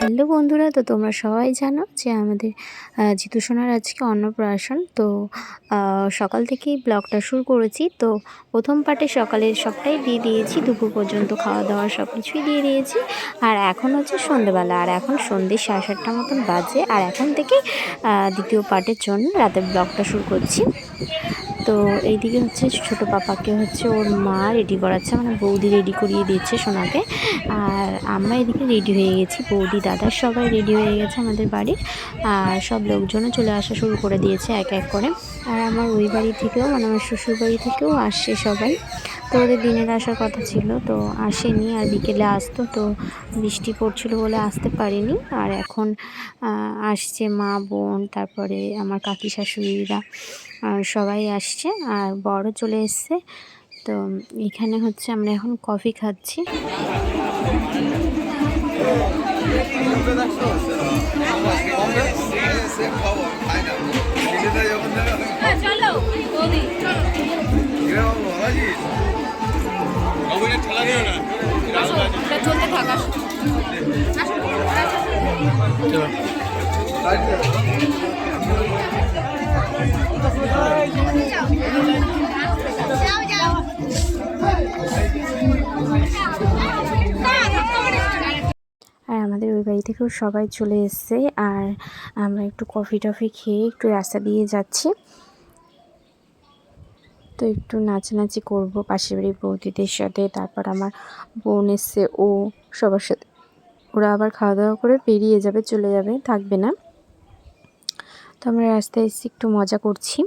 Hello বন্ধুরা, তো তোমরা সবাই জানো যে আমাদের জিতু সোনার আজকে অন্নপ্রাশন। তো সকাল থেকেই ব্লগটা শুরু করেছি। তো, প্রথম পার্টে সকালের সবটাই দিয়ে দিয়েছি। দুপুর পর্যন্ত খাওয়া দাওয়া সব কিছুই দিয়ে দিয়েছি। আর এখন হচ্ছে সন্ধেবেলা। আর এখন সন্ধে সাড়ে সাতটা মতন বাজে। আর এখন থেকে দ্বিতীয় পার্টের জন্য রাতের ব্লগটা শুরু করছি। তো এইদিকে হচ্ছে ছোট পাপাকে হচ্ছে ওর মা রেডি করাচ্ছে মানে বৌদি রেডি করিয়ে দিয়েছে সোনাকে। আর আমরা এদিকে রেডি হয়ে গেছি, বৌদি দাদার সবাই রেডি হয়ে গেছে আমাদের বাড়ির আর সব লোকজনও চলে আসা শুরু করে দিয়েছে এক এক করে। আর আমার ওই বাড়ি থেকেও মানে আমার শ্বশুর বাড়ি থেকেও আসছে সবাই। তো ওদের দিনের আসার কথা ছিল, তো আসেনি আর বিকেলে আসতো, তো বৃষ্টি পড়ছিল বলে আসতে পারিনি। আর এখন আসছে মা, বোন, তারপরে আমার কাকি শাশুড়িরা সবাই আসছে আর বড় চলে এসছে। তো এখানে হচ্ছে আমরা এখন কফি খাচ্ছি। আর আমাদের ওই বাড়ি থেকেও সবাই চলে এসছে, আর আমরা একটু কফি টফি খেয়ে একটু রাস্তা দিয়ে যাচ্ছি। তো একটু নাচানাচি করব, পাশের বাড়ির বৌদিদের সাথে, তারপর আমার বোন এসছে, ও সবার সাথে, ওরা আবার খাওয়া দাওয়া করে বেরিয়ে যাবে, চলে যাবে, থাকবে না। তো আমরা রাস্তায় এসে একটু মজা করছি।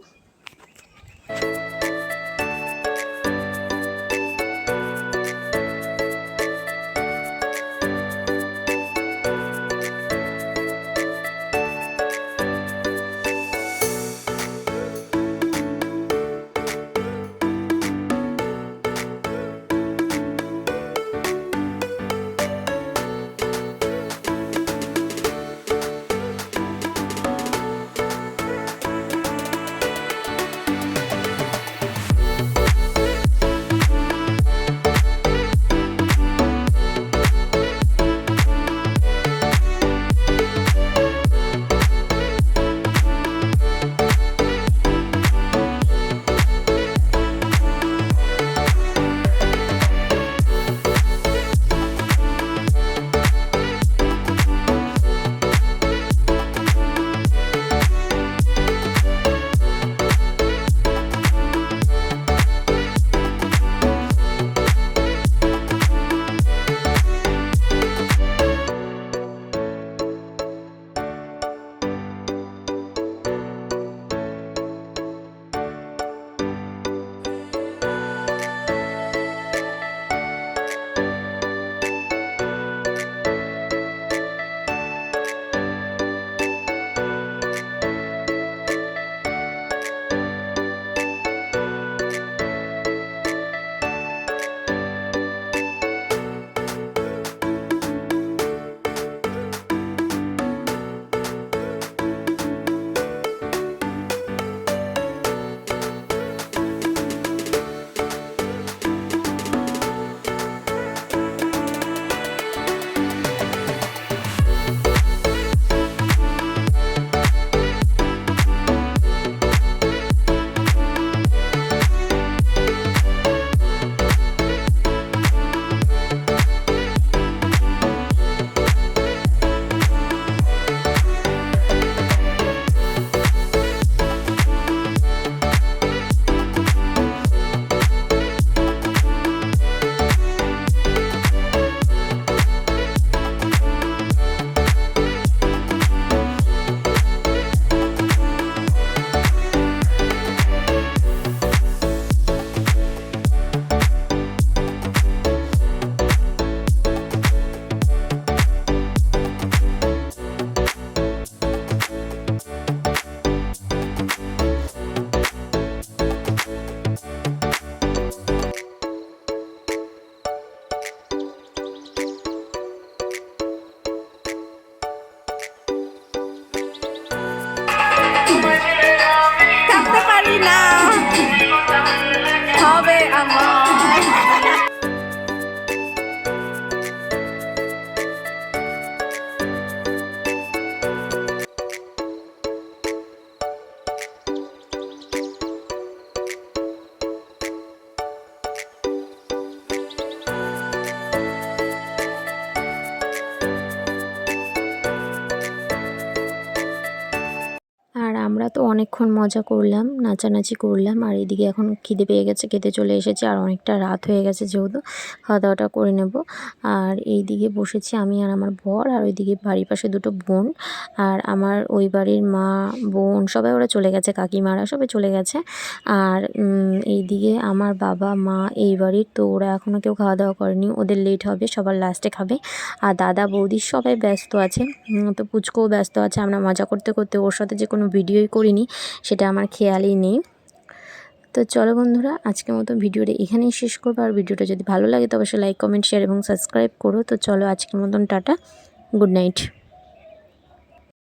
আমরা তো অনেকক্ষণ মজা করলাম, নাচানাচি করলাম, আর এইদিকে এখন খিদে পেয়ে গেছে, খেতে চলে এসেছে, আর অনেকটা রাত হয়ে গেছে যেহেতু খাওয়া দাওয়াটা করে নেব। আর এই দিকে বসেছি আমি আর আমার বর, আর ওইদিকে বাড়ির পাশে দুটো বোন, আর আমার ওই বাড়ির মা, বোন, সবাই ওরা চলে গেছে, কাকিমারা সবাই চলে গেছে। আর এইদিকে আমার বাবা, মা এই বাড়ির, তো ওরা এখনও কেউ খাওয়া দাওয়া করেনি, ওদের লেট হবে, সবার লাস্টে খাবে। আর দাদা, বৌদি সবাই ব্যস্ত আছে তো পুচকোও ব্যস্ত আছে, আমরা মজা করতে করতে ওর সাথে যে কোনো ভিডিওই করিনি, সেটা আমার খেয়ালই নেই। তো চলো বন্ধুরা, আজকের মতো ভিডিওটা এখানেই শেষ করব। আর ভিডিওটা যদি ভালো লাগে তো অবশ্যই লাইক কমেন্ট শেয়ার এবং সাবস্ক্রাইব করো। তো চলো আজকের মতন টাটা গুড নাইট